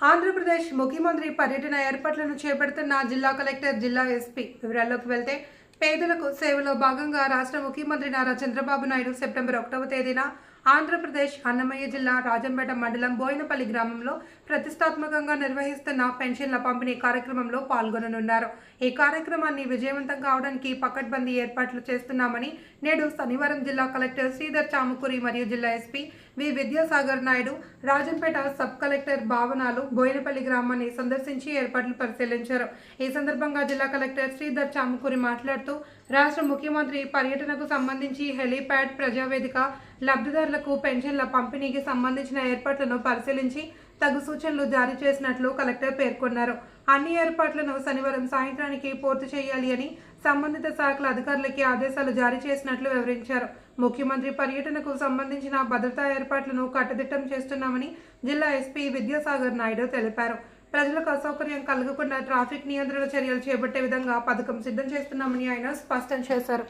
ఆంధ్రప్రదేశ్ ముఖ్యమంత్రి పర్యటన ఏర్పాట్లను చేపడుతున్న జిల్లా కలెక్టర్ జిల్లా ఎస్పీ వివరాల్లోకి వెళ్తే పేదలకు సేవలో భాగంగా రాష్ట్ర ముఖ్యమంత్రి నారా చంద్రబాబు నాయుడు సెప్టెంబర్ ఒకటవ తేదీన ఆంధ్రప్రదేశ్ అన్నమయ్య జిల్లా రాజంపేట మండలం బోయినపల్లి గ్రామంలో ప్రతిష్టాత్మకంగా నిర్వహిస్తున్న పెన్షన్ల పంపిణీ కార్యక్రమంలో పాల్గొననున్నారు. ఈ కార్యక్రమాన్ని విజయవంతం కావడానికి పకడ్బందీ ఏర్పాట్లు చేస్తున్నామని నేడు శనివారం జిల్లా కలెక్టర్ శ్రీధర్ చాముకూరి మరియు జిల్లా SP V Vidyasagar Naidu Rajampet sub collector భావనాలు Boinapalli గ్రామాన్ని సందర్శించి ఏర్పాట్లు పరిశీలించారు. ఈ సందర్భంగా జిల్లా కలెక్టర్ శ్రీధర్ చాముకూరి మాట్లాడుతూ రాష్ట్ర ముఖ్యమంత్రి పర్యటనకు సంబంధించి హెలీప్యాడ్ ప్రజావేదిక లబ్ధిదారులకు పెన్షన్ల పంపిణీకి సంబంధించిన ఏర్పాట్లను పరిశీలించి తగు సూచనలు జారీ చేసినట్లు కలెక్టర్ పేర్కొన్నారు. అన్ని ఏర్పాట్లను శనివారం సాయంత్రానికి పూర్తి చేయాలి అని సంబంధిత శాఖల అధికారులకి ఆదేశాలు జారీ చేసినట్లు వివరించారు. ముఖ్యమంత్రి పర్యటనకు సంబంధించిన భద్రతా ఏర్పాట్లను కట్టుదిట్టం చేస్తున్నామని జిల్లా ఎస్పీ విద్యాసాగర్ నాయుడు తెలిపారు. ప్రజలకు అసౌకర్యం కలగకుండా ట్రాఫిక్ నియంత్రణ చర్యలు చేపట్టే విధంగా పథకం సిద్ధం చేస్తున్నామని ఆయన స్పష్టం చేశారు.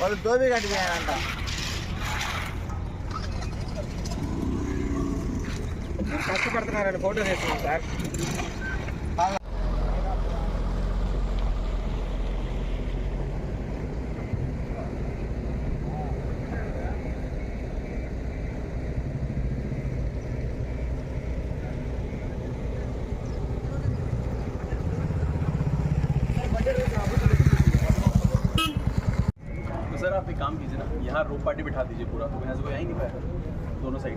వాళ్ళు దోబి కట్టిపోయారంట. కష్టపడుతున్నారని ఫోటో వేస్తున్నాం సార్. यहाँ रोप पार्टी बिठा दीजिए पूरा। तो यहाँ से कोई आई नहीं पाएगा। दोनों side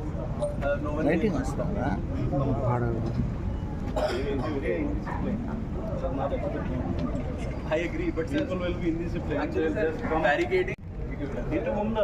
I agree but sir will be in this plane actually barricading ये तो मुंडा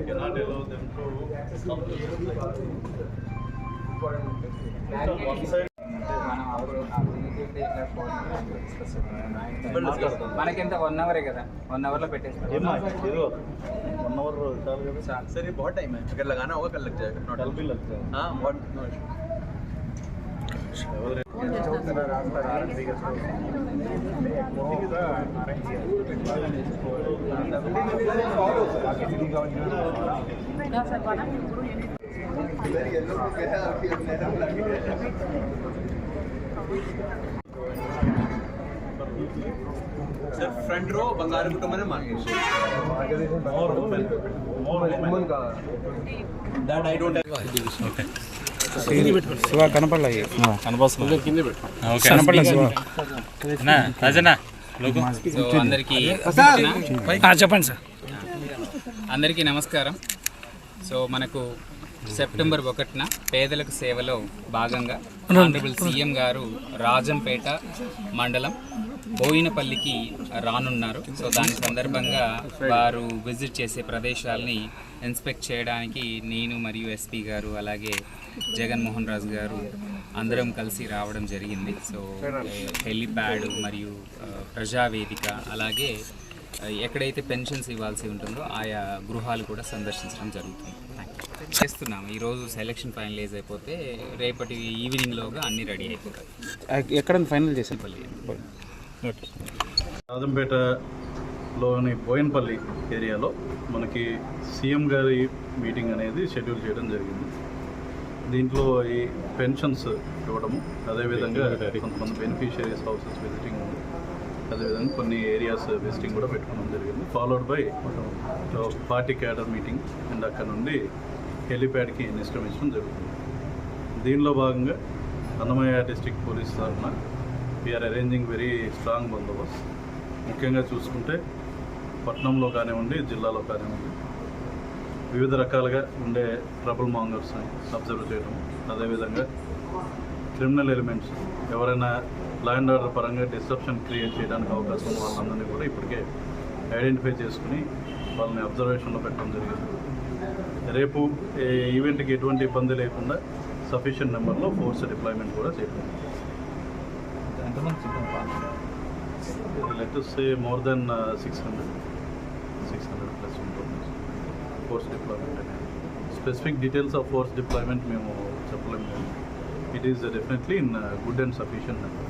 cannot allow them to come to one side మనం అవరు మనకెంత వన్ అవరే కదా వన్ అవర్ లో పెట్టేస్తాం वन आवर चाल गए सर ये बहुत टाइम है अगर लगाना होगा कल लग जाएगा नॉट कल भी लग जाए हाँ बहुत no issue. sir front row Bangaru कुटुंब ने मांगे मोर उमन का that I don't have okay Shiva చెప్పండి సార్. అందరికీ నమస్కారం. సో మనకు సెప్టెంబర్ ఒకటిన పేదలకు సేవలో భాగంగా ఆనరబుల్ సీఎం గారు రాజంపేట మండలం బోయినపల్లికి రానున్నారు. సో దాని సందర్భంగా వారు విజిట్ చేసే ప్రదేశాలని ఇన్స్పెక్ట్ చేయడానికి నేను మరియు ఎస్పీ గారు అలాగే జగన్మోహన్ రాజు గారు అందరం కలిసి రావడం జరిగింది. సో హెలిప్యాడ్ మరియు ప్రజావేదిక అలాగే ఎక్కడైతే పెన్షన్స్ ఇవ్వాల్సి ఉంటుందో ఆయా గృహాలు కూడా సందర్శించడం జరుగుతుంది. Thank you. చేస్తున్నాం. ఈరోజు సెలక్షన్ ఫైనలైజ్ అయిపోతే రేపటి ఈవినింగ్లోగా అన్నీ రెడీ అయిపోతాయి. ఎక్కడ ఫైనల్ చేసాం రాజంపేటలోని బోయన్పల్లి ఏరియాలో మనకి సీఎం గారి మీటింగ్ అనేది షెడ్యూల్ చేయడం జరిగింది. దీంట్లో ఈ పెన్షన్స్ ఇవ్వడము అదేవిధంగా కొంతమంది బెనిఫిషియరీస్ హౌసెస్ విజిటింగ్ అదేవిధంగా కొన్ని ఏరియాస్ విజిటింగ్ కూడా పెట్టుకోవడం జరిగింది. Followed by party cadre meeting and అక్కడ నుండి హెలిప్యాడ్కి నిష్క్రమించడం జరుగుతుంది. దీనిలో భాగంగా అన్నమయ్య డిస్ట్రిక్ట్ పోలీస్ తరఫున we are arranging very strong బందోబస్తు. ముఖ్యంగా చూసుకుంటే పట్నంలో కానివ్వండి జిల్లాలో కానివ్వండి వివిధ రకాలుగా ఉండే ట్రబుల్ మాంగర్స్ని అబ్జర్వ్ చేయడం అదేవిధంగా క్రిమినల్ ఎలిమెంట్స్ ఎవరైనా ల్యాండ్ ఆర్డర్ పరంగా డిస్ట్రప్షన్ క్రియేట్ చేయడానికి అవకాశం ఉన్న వాళ్ళందరినీ కూడా ఇప్పటికే ఐడెంటిఫై చేసుకుని వాళ్ళని అబ్జర్వేషన్లో పెట్టడం జరిగింది. రేపు ఈవెంట్కి ఎటువంటి ఇబ్బంది లేకుండా సఫిషియంట్ నెంబర్లో ఫోర్స్ డిప్లాయ్మెంట్ కూడా చేయడం let say more than six hundred six hundred plus ఉంటుంది. ఫోర్స్ డిప్లాయ్మెంట్ అనేది specific details of force deployment మేము చెప్పలేము కానీ it is definitely in good and sufficient number